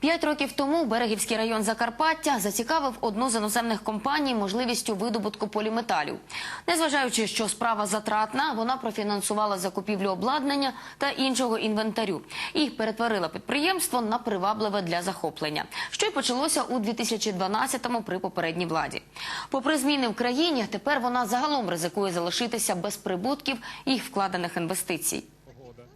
П'ять років тому Берегівський район Закарпаття зацікавив одну з іноземних компаній можливістю видобутку поліметалів. Незважаючи, що справа затратна, вона профінансувала закупівлю обладнання та іншого інвентарю і перетворила підприємство на привабливе для захоплення, що й почалося у 2012-му при попередній владі. Попри зміни в країні, тепер вона загалом ризикує залишитися без прибутків і вкладених інвестицій.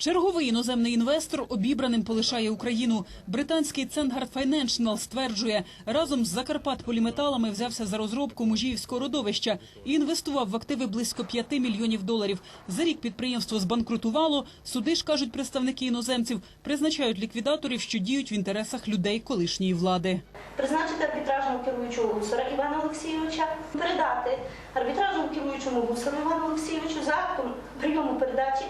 Черговий іноземний інвестор обібраним полишає Україну. Британський Ценгард Financial стверджує, разом з Закарпат поліметалами взявся за розробку мужіївського родовища і інвестував в активи близько 5 мільйонів доларів. За рік підприємство збанкрутувало. Суди ж кажуть представники іноземців, призначають ліквідаторів, що діють в інтересах людей колишньої влади. призначити арбітражного керуючого гусара Івана Олексійовича, передати арбітражному керуючому гусару Івану Олексійовичу за прийому передачі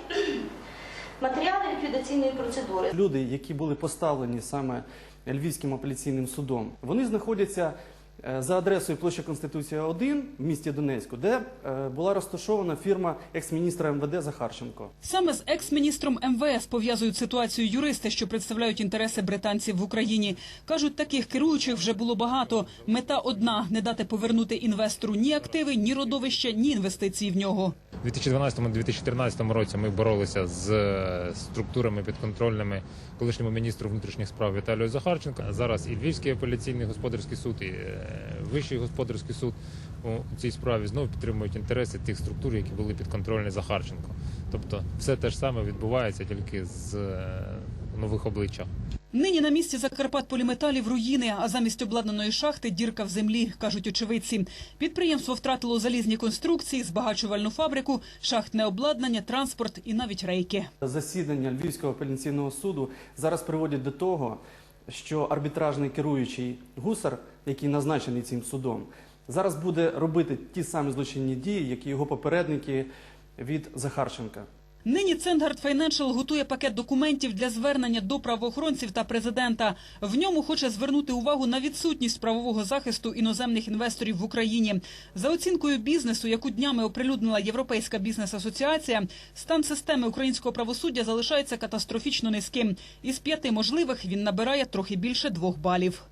матеріали ліквідаційної процедури. Люди, які були поставлені саме Львівським апеляційним судом, вони знаходяться за адресою площа Конституція 1 в місті Донецьку, де е, була розташована фірма екс-міністра МВД Захарченко. Саме з екс-міністром МВС пов'язують ситуацію юристи, що представляють інтереси британців в Україні. Кажуть, таких керуючих вже було багато. Мета одна не дати повернути інвестору ні активи, ні родовища, ні інвестиції в нього. У 2012-2014 році ми боролися з е, структурами підконтрольними колишньому міністру внутрішніх справ Віталію Захарченко. Зараз і Львівський апеляційний господарський суд, і е, Вищий господарський суд у цій справі знову підтримують інтереси тих структур, які були підконтрольні Захарченко. Тобто все те ж саме відбувається тільки з е, нових обличчях. Нині на місці Закарпат поліметалів руїни, а замість обладнаної шахти дірка в землі, кажуть очевидці. Підприємство втратило залізні конструкції, збагачувальну фабрику, шахтне обладнання, транспорт і навіть рейки. Засідання Львівського апеляційного суду зараз приводять до того, що арбітражний керуючий гусар, який назначений цим судом, зараз буде робити ті самі злочинні дії, як і його попередники від Захарченка. Нині Ценгард Financial готує пакет документів для звернення до правоохоронців та президента. В ньому хоче звернути увагу на відсутність правового захисту іноземних інвесторів в Україні. За оцінкою бізнесу, яку днями оприлюднила Європейська бізнес-асоціація, стан системи українського правосуддя залишається катастрофічно низьким. Із п'яти можливих він набирає трохи більше двох балів.